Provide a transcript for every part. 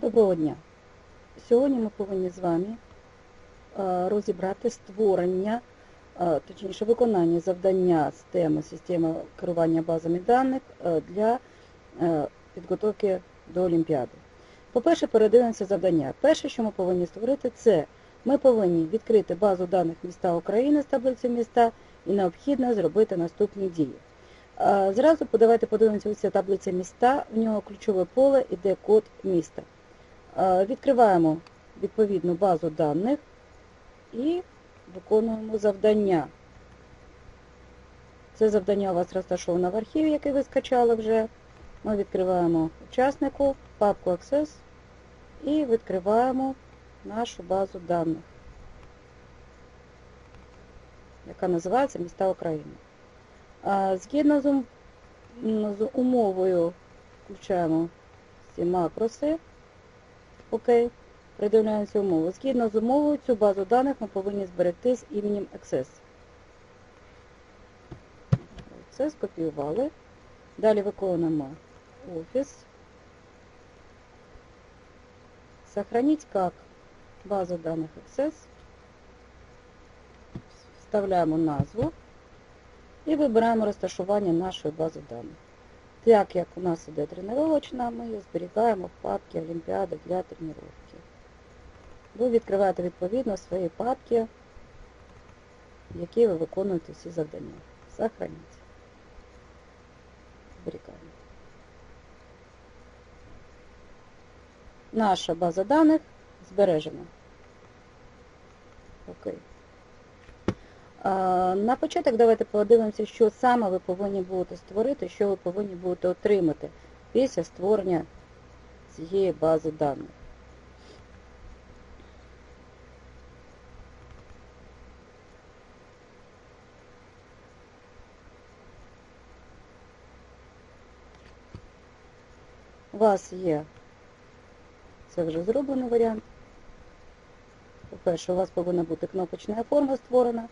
Доброго дня! Сьогодні ми повинні з вами розібрати створення, точніше виконання завдання з теми системи керування базами даних для підготовки до Олімпіади. По-перше, передивимося завдання. Перше, що ми повинні створити, це ми повинні відкрити базу даних міста України з таблицею міста і необхідно зробити наступні дії. Зразу давайте подивимося, ось ця таблиця міста, в нього ключове поле іде код міста. Е, Відкриваємо відповідну базу даних і виконуємо завдання. Це завдання у вас розташовано в архіві, який ви скачали вже. Ми відкриваємо учаснику, папку Access і відкриваємо нашу базу даних, яка називається Міста України. Згідно з, умовою включаємо всі макроси. Окей. Придивляємося умову. Згідно з умовою, цю базу даних ми повинні зберегти з іменем Access. Це скопіювали. Далі виконуємо офіс. Сохранить как базу даних Access. Вставляємо назву і вибираємо розташування нашої бази даних. Так як у нас іде тренувачна, ми її зберігаємо в папці Олімпіада для тренування. Ви відкриваєте відповідно свої папки, в які ви виконуєте всі завдання. Сохраніть. Зберігаємо. Наша база даних збережена. Окей. На початок давайте подивимося, що саме ви повинні будете створити, що ви повинні будете отримати після створення цієї бази даних. У вас є, це вже зроблений варіант. По-перше, у вас повинна бути кнопочна форма створена,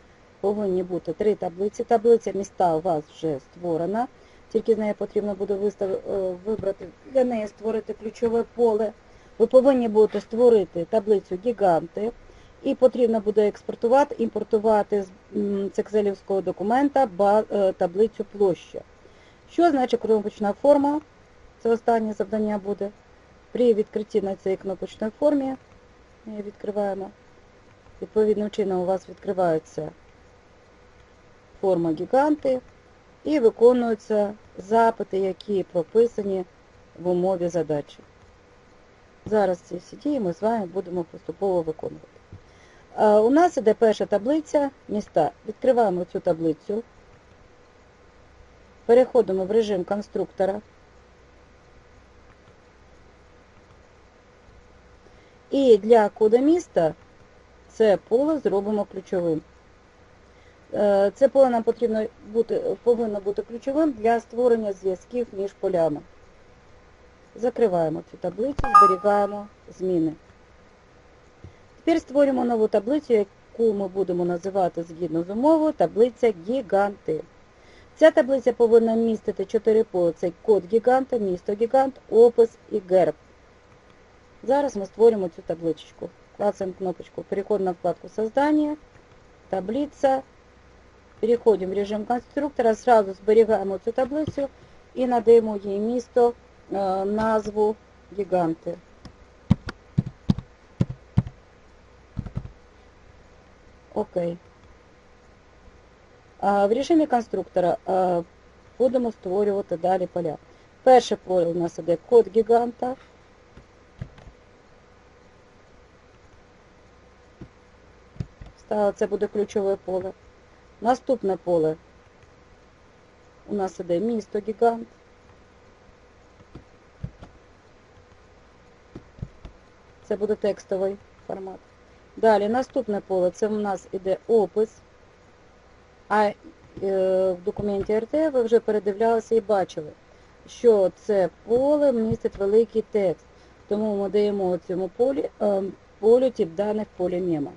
повинні бути три таблиці. Таблиця міста у вас вже створена, тільки з неї потрібно буде вистав... е, вибрати для неї створити ключове поле. Ви повинні будете створити таблицю гіганти і потрібно буде експортувати, імпортувати з м, документа е, таблицю площа. Що значить кнопочна форма? Це останнє завдання буде. При відкритті на цій кнопочній формі ми її відкриваємо. Відповідним чином у вас відкривається форма гіганти і виконуються запити, які прописані в умові задачі. Зараз ці всі дії ми з вами будемо поступово виконувати. У нас іде перша таблиця міста. Відкриваємо цю таблицю. Переходимо в режим конструктора. І для кода міста це поле зробимо ключовим. Е, Це поле нам потрібно бути, повинно бути ключовим для створення зв'язків між полями. Закриваємо цю таблицю, зберігаємо зміни. Тепер створюємо нову таблицю, яку ми будемо називати згідно з умовою таблиця гіганти. Ця таблиця повинна містити 4 поля. Це код гіганта, місто гігант, опис і герб. Зараз ми створимо цю табличку. Клацаем кнопочку «Переход на вкладку «Создание», «Таблица». Переходим в режим конструктора, сразу зберігаємо цю таблицю і надаємо їй місто, е, назву гіганти. Окей. В режимі конструктора е, будемо створювати далі поля. Перше поле у нас іде код гіганта. Це буде ключове поле. Наступне поле у нас іде місто гігант. Це буде текстовий формат. Далі наступне поле це у нас іде опис. А е, в документі РТ ви вже передивлялися і бачили, що це поле містить великий текст. Тому ми даємо цьому полі, е, полю тип даних полі мема.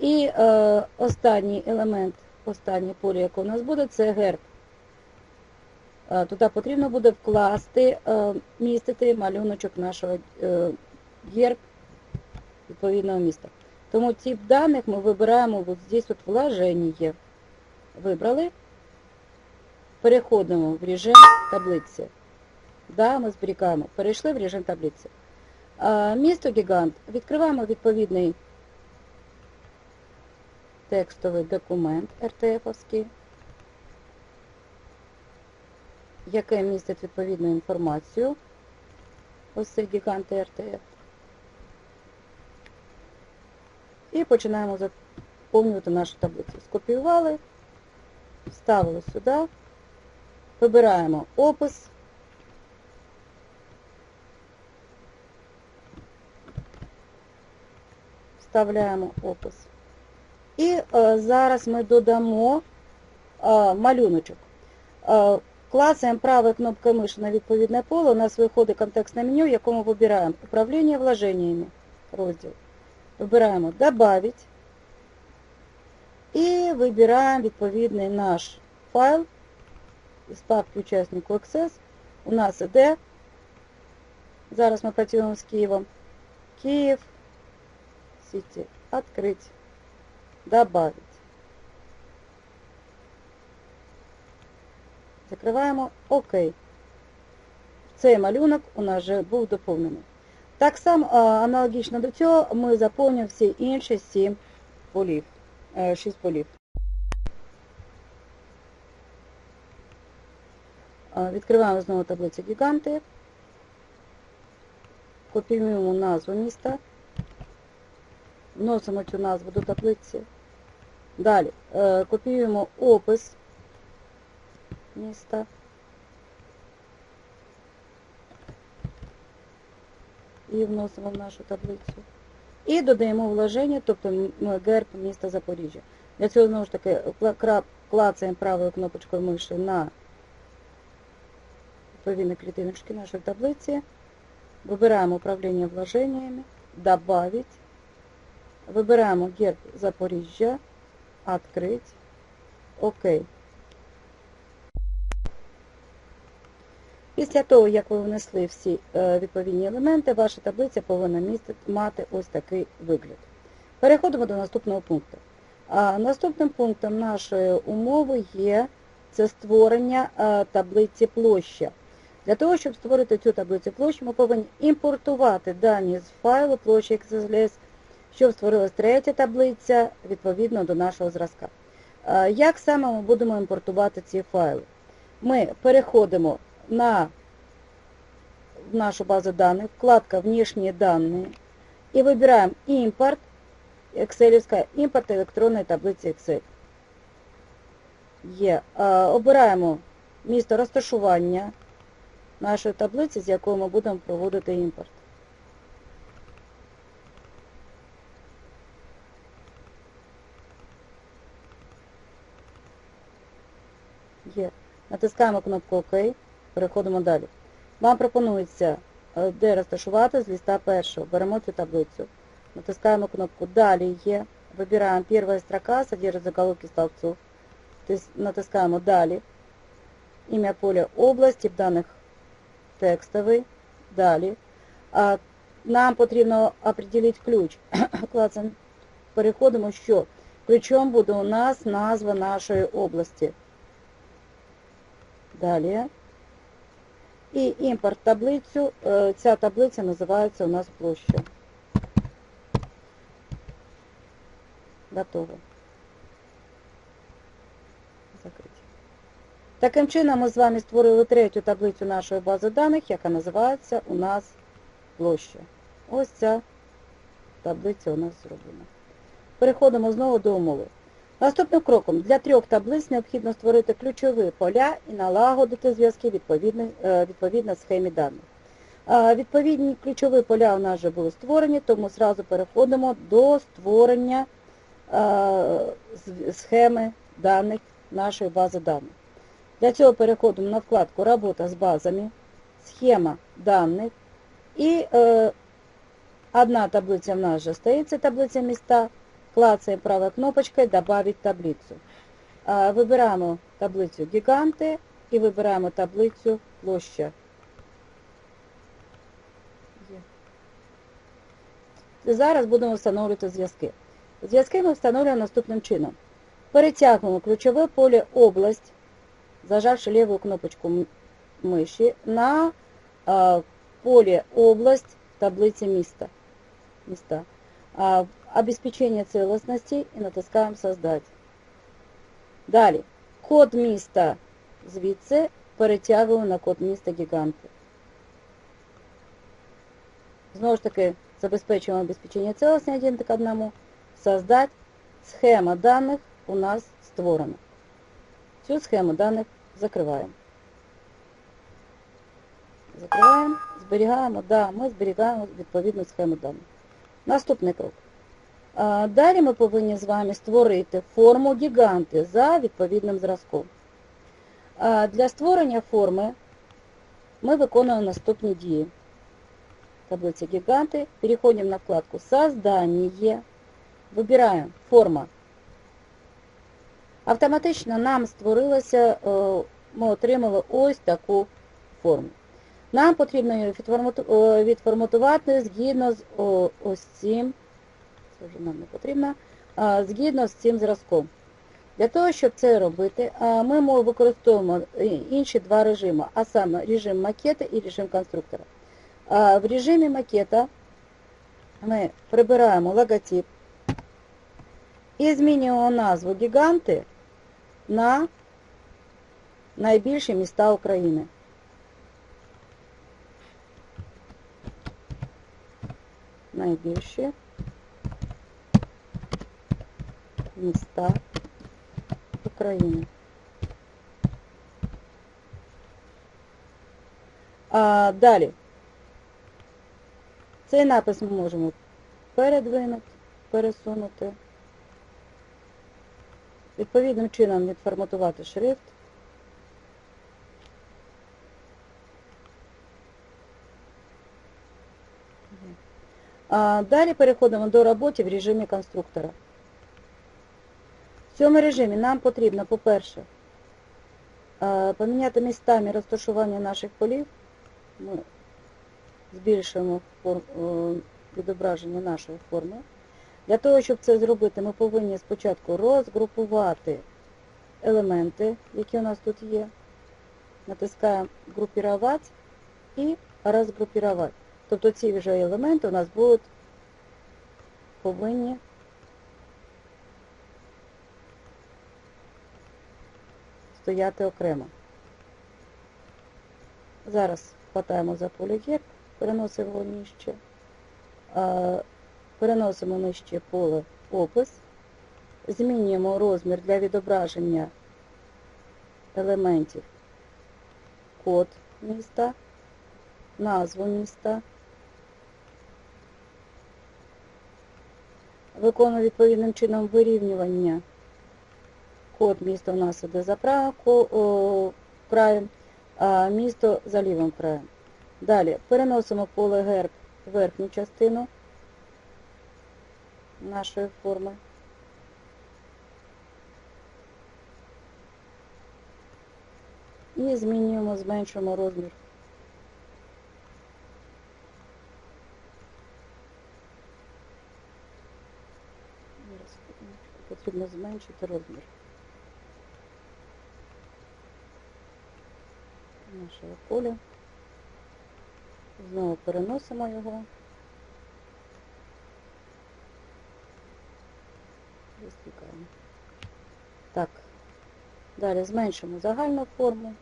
І е, останній елемент, останнє поле, яке у нас буде, це герб. Е, туди потрібно буде вкласти, е, містити малюночок нашого е, герб відповідного міста. Тому тип даних ми вибираємо вот здесь вот вложення. Вибрали. Переходимо в режим таблиці. Да, ми зберігаємо. Перейшли в режим таблиці. Місто Гігант. Відкриваємо відповідний текстовий документ RTF-овський, який містить відповідну інформацію. Ось цей гігант RTF. І починаємо заповнювати нашу таблицю. Скопіювали, вставили сюди, вибираємо опис. Вставляємо опис. І е, зараз ми додамо е, малюночок. Е, клацаємо правою кнопкою миші на відповідне поле, у нас виходить контекстне меню, в якому вибираємо управління вложеннями, розділ. Вибираємо «Добавить» і вибираємо відповідний наш файл із папки учаснику Access. У нас іде, зараз ми працюємо з Києвом, Київ, Сіті, відкрити, добавить. Закриваємо ОК. Цей малюнок у нас вже був доповнений. Так само аналогічно до цього ми заповнюємо всі інші 7 полів, 6 полів. Відкриваємо знову таблицю гіганти. Копіюємо назву міста. Вносимо цю назву до таблиці. Далі е, копіюємо опис міста. І вносимо в нашу таблицю. І додаємо вложення, тобто герб міста Запоріжжя. Для цього, знову ж таки, клацаємо правою кнопочкою миші на відповідні клітиночки нашої таблиці. Вибираємо управління вложеннями, добавить. Вибираємо герб Запоріжжя, открыть, ОК. Після того, як ви внесли всі е, відповідні елементи, ваша таблиця повинна мати ось такий вигляд. Переходимо до наступного пункту. Наступним пунктом нашої умови є це створення е, таблиці площа. Для того, щоб створити цю таблицю площі, ми повинні імпортувати дані з файлу площі XLS, щоб створилась третя таблиця відповідно до нашого зразка. Е, Як саме ми будемо імпортувати ці файли? Ми переходимо на в нашу базу данных, вкладка «Внешние данные» и выбираем «Импорт», Excelівська «Імпорт електронної таблиці Excel». Є. Е, Обираємо місто розташування нашої таблиці, з якої ми будемо проводити імпорт. Є. Натискаємо кнопку ОК, переходимо далі. Вам пропонується, е, де розташувати з листа першого. Беремо цю таблицю. Натискаємо кнопку «Далі є». Вибираємо перша строка, содержит заголовки столбцов. Тис- Натискаємо «Далі». Ім'я поля область, тип даних текстовий. Далі. А, Нам потрібно определити ключ. Переходимо, що ключом буде у нас назва нашої області. Далі. І імпорт таблицю. Е, Ця таблиця називається у нас площа. Готово. Закрити. Таким чином ми з вами створили третю таблицю нашої бази даних, яка називається у нас площа. Ось ця таблиця у нас зроблена. Переходимо знову до умови. Наступним кроком для трьох таблиць необхідно створити ключові поля і налагодити зв'язки відповідно, е, схемі даних. Відповідні ключові поля у нас вже були створені, тому зразу переходимо до створення е, схеми даних нашої бази даних. Для цього переходимо на вкладку Робота з базами, схема даних і е, одна таблиця в нас вже стоїть, це таблиця міста. Клацаємо правою кнопочкою «Добавить таблицю». А, Вибираємо таблицю «Гіганти» і вибираємо таблицю «Площа». Є. зараз будемо встановлювати зв'язки. Зв'язки ми встановлюємо наступним чином. Перетягуємо ключове поле область, зажавши ліву кнопочку миші, на поле область таблиці міста. міста. А, обеспечение целостности і натискаємо «Создать». Далі. Код міста звідси перетягуємо на код міста гіганти. Знову ж таки, забезпечуємо обеспечення цілісності один к одному. Создать. Схема даних у нас створена. Цю схему даних закриваємо. Закриваємо, зберігаємо. Да, ми зберігаємо відповідну схему даних. Наступний крок. Далі ми повинні з вами створити форму гіганти за відповідним зразком. Для створення форми ми виконуємо наступні дії. Таблиця гиганты. Переходим на вкладку «Создание». Вибираємо «Форма». Автоматично нам створилося, е, ми отримали ось таку форму. Нам потрібно її е, відформатувати згідно з ось цим, це вже нам не потрібно, згідно з цим зразком. Для того, щоб це робити, ми використовуємо е, інші два режими, а саме режим макета і режим конструктора. В режимі макета ми прибираємо логотип і змінюємо назву гіганти на найбільші міста України. Найбільші міста України. А, далі. Цей напис ми можемо передвинути, пересунути. Відповідним чином відформатувати шрифт. Далі переходимо до роботи в режимі конструктора. В цьому режимі нам потрібно, по-перше, е, поміняти містами розташування наших полів. Ми збільшуємо е, відображення нашої форми. Для того, щоб це зробити, ми повинні спочатку розгрупувати елементи, які у нас тут є. Натискаємо групірувати і розгрупірувати. Тобто ці вже елементи у нас будуть повинні стояти окремо. Зараз хватаємо за поле герб, переносимо нижче, переносимо нижче поле опис, змінюємо розмір для відображення елементів код міста, назву міста. Виконуємо відповідним чином вирівнювання. Код міста у нас іде за правим краєм, а місто за лівим краєм. Далі переносимо поле герб в верхню частину нашої форми. І змінюємо, зменшуємо розмір. Потрібно зменшити розмір нашого поля. Знову переносимо його. Вистікаємо. Так. Далі зменшимо загальну форму,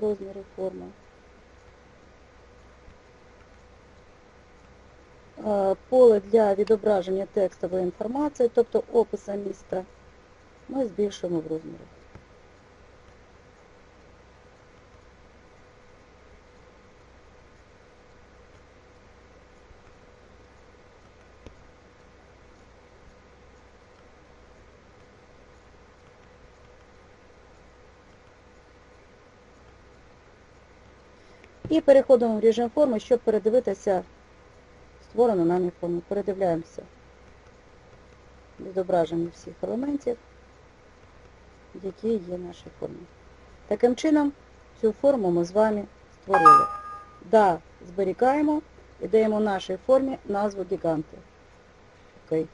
розміри форми. Е, Поле для відображення текстової інформації, тобто описа міста, ми збільшуємо в розмірах. І переходимо в режим форми, щоб передивитися створену нами форму. Передивляємося відображення всіх елементів, які є в нашій формі. Таким чином, цю форму ми з вами створили. Да, зберігаємо, і даємо нашій формі назву гіганти. Окей.